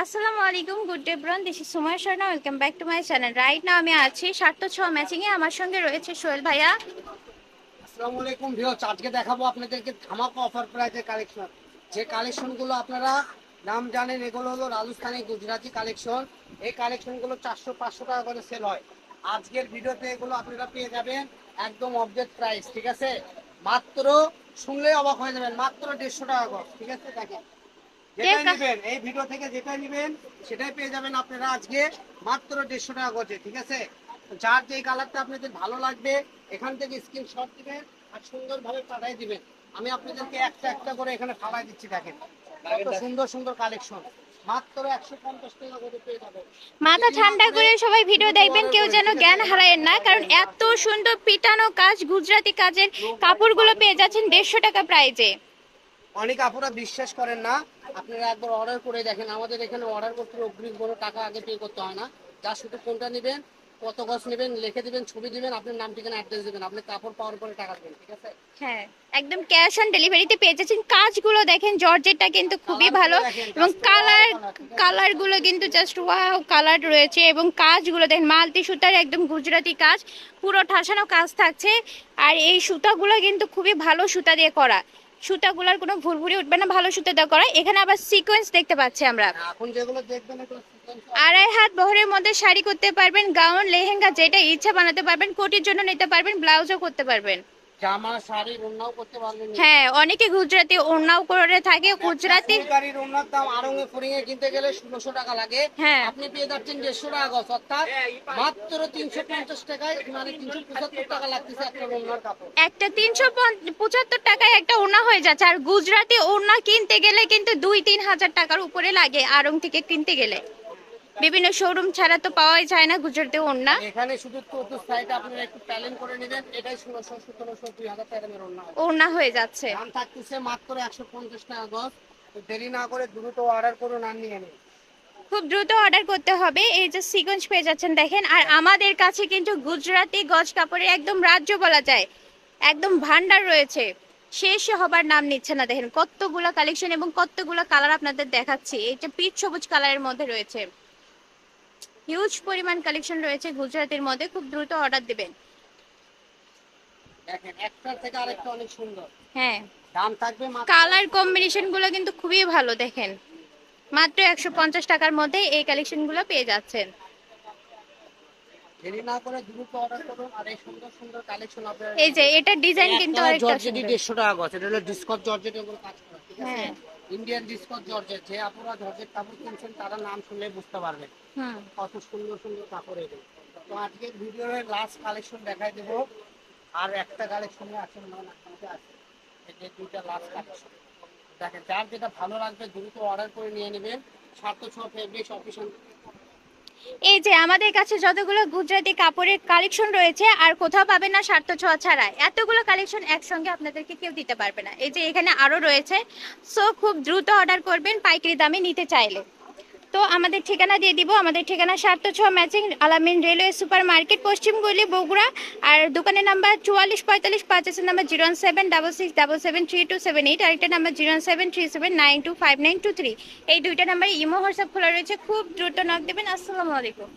আসসালামু আলাইকুম, good day ব্রন, this is Sumoy Sharma, welcome back to my channel. Right now, আমি আছি সার্থ ছ ম্যাচিং এ আমার সঙ্গে রয়েছে সোহেল ভাইয়া। আসসালামু আলাইকুম ভিউয়ার্স, আজকে দেখাবো আপনাদেরকে ধামাকা অফার প্রাইজের কালেকশন যে কালেকশনগুলো আপনারা নাম জানেন, এগুলো হলো রাজস্থানি গুজরাটি কালেকশন এই কালেকশনগুলো চারশো, পাঁচশো টাকা করে সেল হয়। আজকের ভিডিওতে এগুলো আপনারা পেয়ে যাবেন একদম অবজেক্ট প্রাইস ঠিক আছে? মাত্র শুনলেই অবাক হয়ে যাবেন, মাত্র দেড়শো টাকা করে, ঠিক আছে? দেখেন। যেটাই নেবেন এই ভিডিও থেকে যেটাই নেবেন সেটাই পেয়ে যাবেন আপনারা আজকে মাত্র দেড়শো টাকা করে ঠিক আছে? যার যে কালারটা আপনাদের ভালো লাগবে এখান থেকে স্ক্রিনশট দিবেন আর সুন্দরভাবে পাঠাই দিবেন। আমি আপনাদেরকে একটা একটা করে এখানে ফালাই দিচ্ছি দেখেন। কত সুন্দর সুন্দর কালেকশন মাত্র একশো পঞ্চাশ টাকা করে পেয়ে যাবেন। মাথা ঠান্ডা করে সবাই ভিডিও দেখবেন কেউ যেন জ্ঞান হারায়েন না কারণ এত সুন্দর পিটানো কাজ গুজরাটি কাজের কাপড়গুলো পেয়ে যাচ্ছেন দেড়শো টাকা প্রাইজে অনেক আপুরা বিশ্বাস করেন না। আপনারা একবার অর্ডার করে দেখেন। আমাদের এখানে অর্ডার করতে অগ্রিম কোনো টাকা আগে পে করতে হয় না। যা শুধু কোনটা নেবেন কত গছ নেবেন লিখে দিবেন ছবি দিবেন আপনার নাম ঠিকানা অ্যাড্রেস দিবেন। আপনি কাপড় পাওয়ার পরে টাকা দেবেন ঠিক আছে? হ্যাঁ একদম ক্যাশ অন ডেলিভারিতে পেয়ে যাচ্ছেন। কাজগুলো দেখেন জর্জেটটা কিন্তু খুবই ভালো এবং কালার কালারগুলো কিন্তু জাস্ট ওয়াও কালার রয়েছে এবং কাজগুলো দেখেন মালতি সুতার একদম গুজরাটি কাজ পুরো ঠাসানো কাজ থাকছে। আর এই সুতাগুলো কিন্তু খুবই ভালো সুতা দিয়ে করা। সুতাগুলোর কোনো ভুরভুরি উঠবে না ভালো সুতা দেওয়া করা এখানে আবার সিকোয়েন্স দেখতে পাচ্ছি আমরা। আড়াই হাত বহরের মধ্যে শাড়ি করতে পারবেন গাউন লেহেঙ্গা যেটা ইচ্ছা বানাতে পারবেন কোটির জন্য নিতে পারবেন ব্লাউজও করতে পারবেন। জামা শাড়ি ওড়নাও করতে পারবেন হ্যাঁ অনেকে গুজরাটি ওড়নাও করে থাকে গুজরাটি ওড়নার দাম আরঙে ফরিঙে কিনতে গেলে ষোলোশো টাকা লাগে। হ্যাঁ। আপনি পেয়ে যাচ্ছেন দেড়শো টাকা গছ অর্থাৎ মাত্র তিনশো পঞ্চাশ টাকায় মানে তিনশো পঁচাত্তর টাকা লাগতেছে একটা ওড়নার কাপড়। একটা তিনশো পঁচাত্তর টাকায় একটা ওড়না হয়ে যাচ্ছে আর গুজরাটি ওড়না কিনতে গেলে কিন্তু দুই তিন হাজার টাকার উপরে লাগে আরং থেকে কিনতে গেলে। বিভিন্ন শোরুম ছাড়া তো পাওয়াই যায় না গুজরাটে ওড়না এখানে শুধু চতুর সাইডে আপনারা একটু প্যালেন করে নেবেন এটাই ষোলোশো সতেরোশো দুই হাজার টাকার ওড়না হবে। ওড়না হয়ে যাচ্ছে। দাম থাকতেছে মাত্র একশো পঞ্চাশ টাকা গছ তো দেরি না করে দ্রুত অর্ডার করুন আর নিয়ে নিন। খুব দ্রুত অর্ডার করতে হবে। এই যে সিকোয়েন্স পেয়ে যাচ্ছেন দেখেন আর আমাদের কাছে কিন্তু গুজরাটি গজ কাপড়ের একদম রাজ্য বলা যায়। একদম ভান্ডার রয়েছে। শেষ হবার নাম নিচ্ছে না দেখেন কতগুলো কালেকশন এবং কতগুলো কালার আপনাদের দেখাচ্ছি। এটা পিচ সবুজ কালারের মধ্যে রয়েছে। হিউজ পরিমাণ কালেকশন রয়েছে গুজরাটের মধ্যে খুব দ্রুত অর্ডার দিবেন। দেখেন একটার থেকে আরেকটা অনেক সুন্দর। হ্যাঁ। দাম থাকবে কালার কম্বিনেশনগুলো কিন্তু খুবই ভালো দেখেন। মাত্র একশো পঞ্চাশ টাকার মধ্যে এই কালেকশনগুলো পেয়ে যাচ্ছেন। এই যে এটা ডিজাইন কিন্তু আরেকটা জর্জেটি সুন্দর। দেড়শো টাকা গছ এটা হলো ডিসকট জর্জেট কাজ করা ঠিক আছে। ইন্ডিয়ান ডিসকট জর্জে যে আপুরা জর্জেট কাপড় কিনছেন তারা নাম শুনলে বুঝতে পারবেন কত সুন্দর সুন্দর কাপড় এগুলো। তো আজকে ভিডিওর লাস্ট কালেকশন দেখাই দেবো। আর একটা কালেকশনে আছে না আপনাকে আছে। এই যে দুইটা লাস্ট কালেকশন দেখেন যার যেটা ভালো লাগবে দ্রুত অর্ডার করে নিয়ে নেবেন। সাতশো ফেব্রিক্স অফিসিয়াল এই যে আমাদের কাছে যতগুলো গুজরাটি কাপড়ের কালেকশন রয়েছে, আর কোথাও পাবে না স্বার্থ ছোঁয়া ছাড়া, এতগুলো কালেকশন একসঙ্গে আপনাদেরকে কেউ দিতে পারবে না। এই যে এখানে আরও রয়েছে। সো খুব দ্রুত অর্ডার করবেন, পাইকারি দামে নিতে চাইলে। তো আমাদের ঠিকানা দিয়ে দিব। আমাদের ঠিকানা সার্থ ছ matching, Alamin railway super market পশ্চিমগুলি, Bogura. আর দোকানের নাম্বার চুয়াল্লিশ পঁয়তাল্লিশ পাঁচাশের number zero seven double six double seven three two seven eight আরেকটা number zero seven three seven nine two five nine two three. এই দুইটা নাম্বারে ইমো হোয়াটসঅ্যাপ খোলা রয়েছে। খুব দ্রুত নক দেবেন। আসসালামু আলাইকুম।